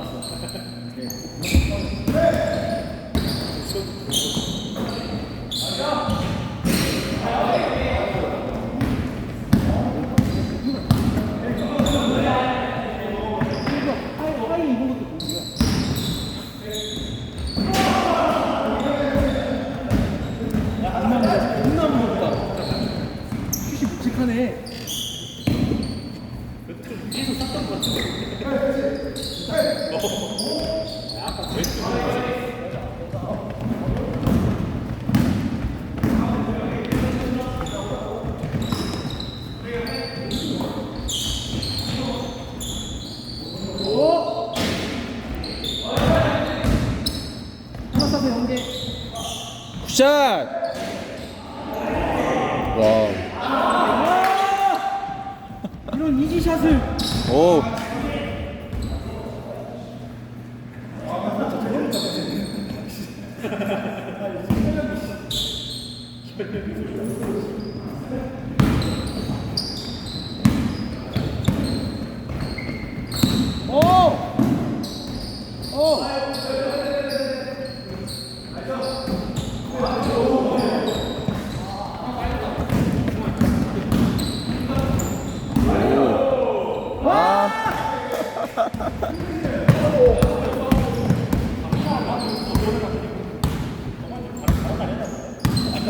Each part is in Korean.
아, 그러니까. 네. 네. 굿샷! 와. 이런 이지샷을. 오.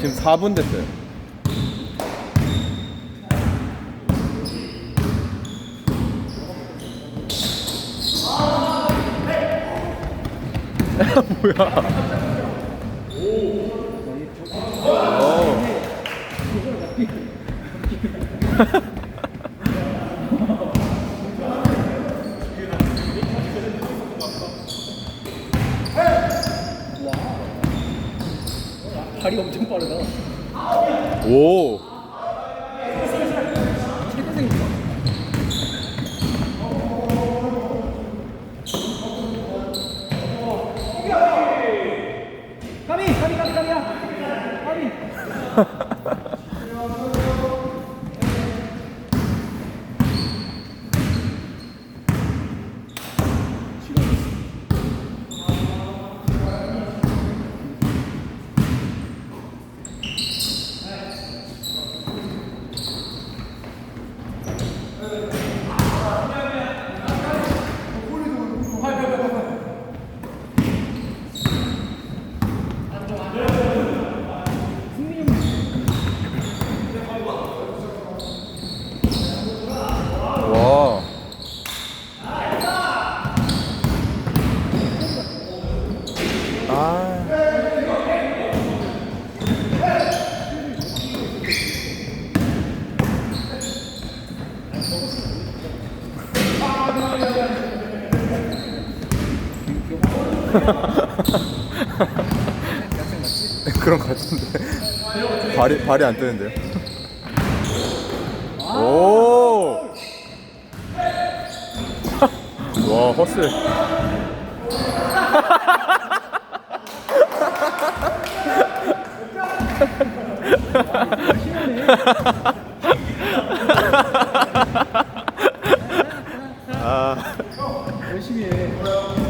지금 4분 됐어요. 뭐야? 오. 발이 엄청 빠르다. 오. 그런 것 같은데 발이 발이 안 뜨는데요? 오! 와 허슬 아 열심히 해.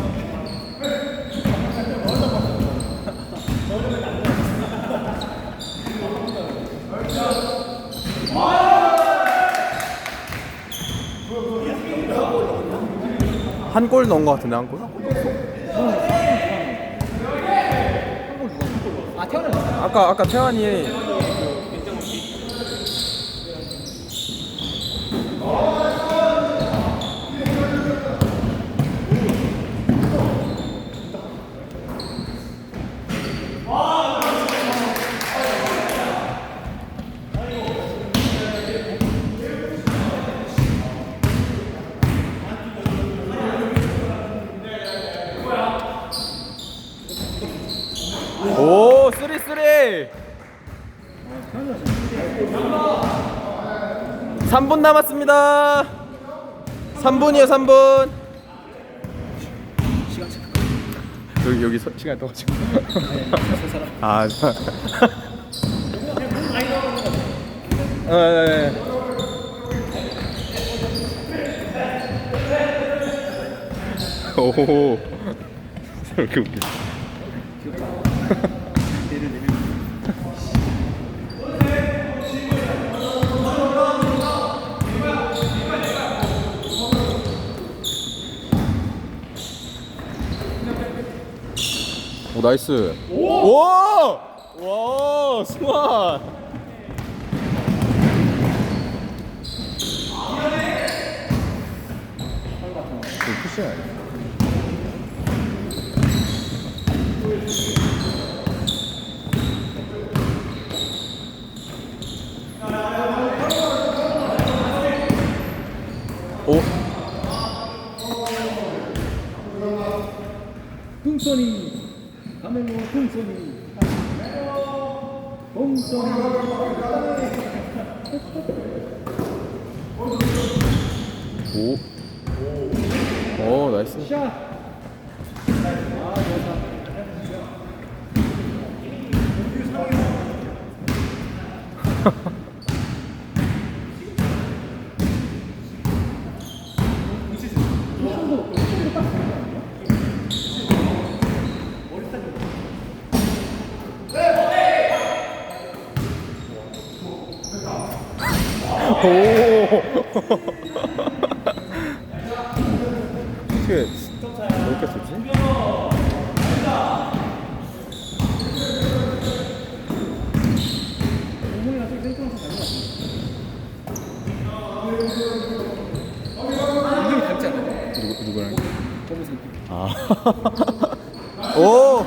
한 골 넣은 것 같은데 한 골? 아 태어났어. 아까 아까 태환이 오 쓰리 쓰리 3분 남았습니다 3분이요 3분 시간 체크. 여기 여기 서, 시간 떠가지고 저 사람. 아 저- 어, 예, 예. 오 이렇게 웃겨 나이스 와! 와 승환 푸싱 아니야? 오? 풍선이 가멜로 풍선이 풍선이 오? 오 나이스 샷. 아 좋다. 오! 어떻게 이렇게 쓰지? 누구 누구랑? 아. 오!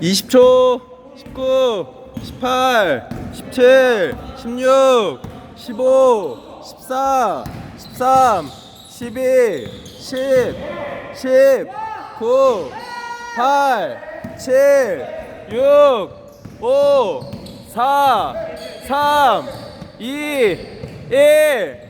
20초 19 18 17 16 15 14 13 12 10 10 9 8 7 6 5 4 3 2 1